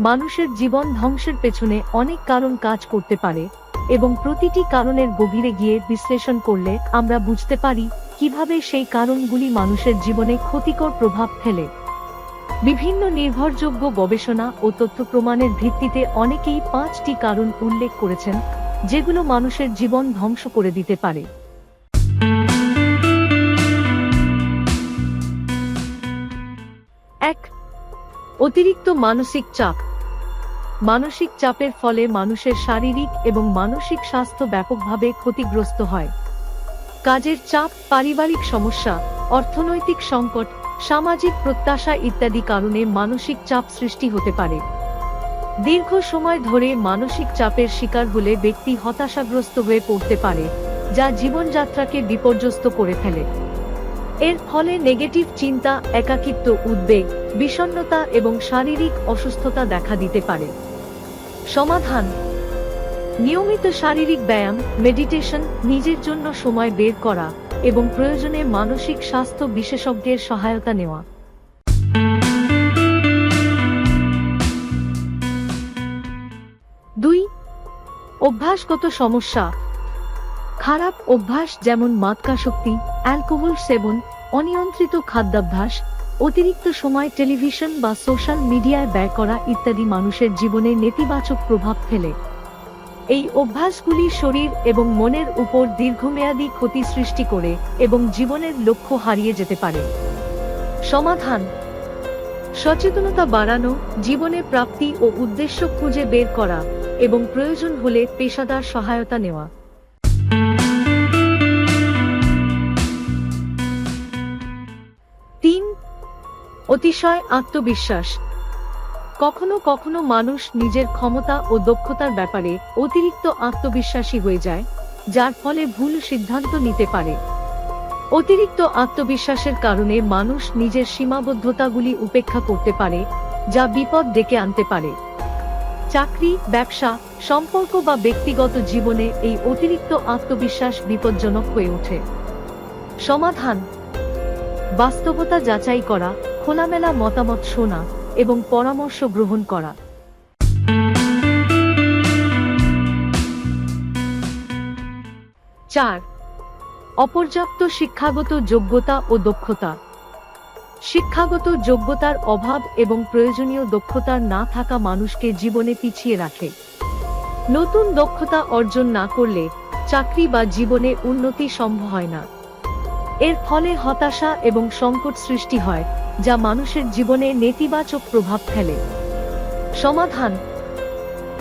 মানুষের জীবন ধ্বংসের পেছনে অনেক কারণ কাজ করতে পারে এবং প্রতিটি কারণের গভীরে গিয়ে বিশ্লেষণ করলে আমরা বুঝতে পারি কীভাবে সেই কারণগুলি মানুষের জীবনে ক্ষতিকর প্রভাব ফেলে। বিভিন্ন নির্ভরযোগ্য গবেষণা ও তথ্য প্রমাণের ভিত্তিতে অনেকেই পাঁচটি কারণ উল্লেখ করেছেন, যেগুলো মানুষের জীবন ধ্বংস করে দিতে পারে। অতিরিক্ত মানসিক চাপ। মানসিক চাপের ফলে মানুষের শারীরিক এবং মানসিক স্বাস্থ্য ব্যাপকভাবে ক্ষতিগ্রস্ত হয়। কাজের চাপ, পারিবারিক সমস্যা, অর্থনৈতিক সংকট, সামাজিক প্রত্যাশা ইত্যাদি কারণে মানসিক চাপ সৃষ্টি হতে পারে। দীর্ঘ সময় ধরে মানসিক চাপের শিকার হলে ব্যক্তি হতাশাগ্রস্ত হয়ে পড়তে পারে, যা জীবনযাত্রাকে বিপর্যস্ত করে ফেলে। এর ফলে নেগেটিভ চিন্তা, একাকিত্ব, উদ্বেগ, বিষণ্ণতা এবং শারীরিক অসুস্থতা দেখা দিতে পারে। সমাধান। নিয়মিত শারীরিক ব্যায়াম, মেডিটেশন, নিজের জন্য সময় বের করা এবং প্রয়োজনে মানসিক স্বাস্থ্য বিশেষজ্ঞের সহায়তা নেওয়া। দুই, অভ্যাসগত সমস্যা। খারাপ অভ্যাস যেমন মাদকাসক্তি অ্যালকোহল সেবন, অনিয়ন্ত্রিত খাদ্যাভ্যাস, অতিরিক্ত সময় টেলিভিশন বা সোশ্যাল মিডিয়ায় ব্যয় করা ইত্যাদি মানুষের জীবনে নেতিবাচক প্রভাব ফেলে। এই অভ্যাসগুলি শরীর এবং মনের উপর দীর্ঘমেয়াদী ক্ষতি সৃষ্টি করে এবং জীবনের লক্ষ্য হারিয়ে যেতে পারে। সমাধান। সচেতনতা বাড়ানো, জীবনে প্রাপ্তি ও উদ্দেশ্য খুঁজে বের করা এবং প্রয়োজন হলে পেশাদার সহায়তা নেওয়া। অতিশয় আত্মবিশ্বাস। কখনো কখনো মানুষ নিজের ক্ষমতা ও দক্ষতার ব্যাপারে অতিরিক্ত আত্মবিশ্বাসী হয়ে যায়, যার ফলে ভুল সিদ্ধান্ত নিতে পারে। অতিরিক্ত আত্মবিশ্বাসের কারণে মানুষ নিজের সীমাবদ্ধতাগুলি উপেক্ষা করতে পারে, যা বিপদ ডেকে আনতে পারে। চাকরি, ব্যবসা, সম্পর্ক বা ব্যক্তিগত জীবনে এই অতিরিক্ত আত্মবিশ্বাস বিপজ্জনক হয়ে ওঠে। সমাধান। বাস্তবতা যাচাই করা খোলামেলা মতামত শোনা এবং পরামর্শ গ্রহণ করা। চার, অপর্যাপ্ত শিক্ষাগত যোগ্যতা ও দক্ষতা। শিক্ষাগত যোগ্যতার অভাব এবং প্রয়োজনীয় দক্ষতার না থাকা মানুষকে জীবনে পিছিয়ে রাখে। নতুন দক্ষতা অর্জন না করলে চাকরি বা জীবনে উন্নতি সম্ভব হয় না। এর ফলে হতাশা এবং সংকট সৃষ্টি হয়, যা মানুষের জীবনে নেতিবাচক প্রভাব ফেলে। সমাধান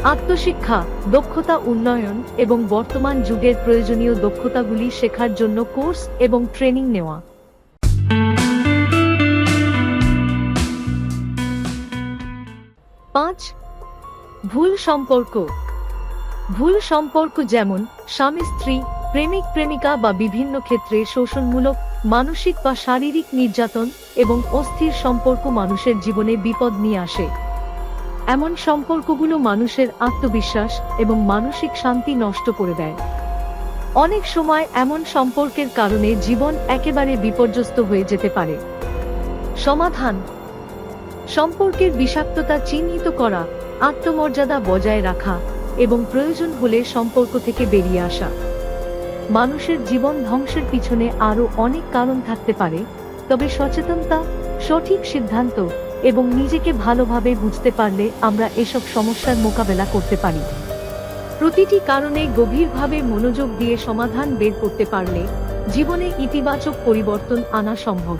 আত্মশিক্ষা, দক্ষতা উন্নয়ন এবং বর্তমান যুগের প্রয়োজনীয় দক্ষতাগুলি শেখার জন্য কোর্স এবং ট্রেনিং নেওয়া। পাঁচ, ভুল সম্পর্ক। ভুল সম্পর্ক যেমন স্বামী স্ত্রী প্রেমিক, প্রেমিকা বা বিভিন্ন ক্ষেত্রে শোষণমূলক, মানসিক বা শারীরিক নির্যাতন এবং অস্থির সম্পর্ক মানুষের জীবনে বিপদ নিয়ে আসে। এমন সম্পর্কগুলো মানুষের আত্মবিশ্বাস এবং মানসিক শান্তি নষ্ট করে দেয়। অনেক সময় এমন সম্পর্কের কারণে জীবন একেবারে বিপর্যস্ত হয়ে যেতে পারে। সমাধান। সম্পর্কের বিষাক্ততা চিহ্নিত করা, আত্মমর্যাদা বজায় রাখা এবং প্রয়োজন হলে সম্পর্ক থেকে বেরিয়ে আসা। মানুষের জীবন ধ্বংসের পিছনে আরও অনেক কারণ থাকতে পারে, তবে সচেতনতা, সঠিক সিদ্ধান্ত এবং নিজেকে ভালোভাবে বুঝতে পারলে আমরা এসব সমস্যার মোকাবেলা করতে পারি। প্রতিটি কারণে গভীরভাবে মনোযোগ দিয়ে সমাধান বের করতে পারলে জীবনে ইতিবাচক পরিবর্তন আনা সম্ভব।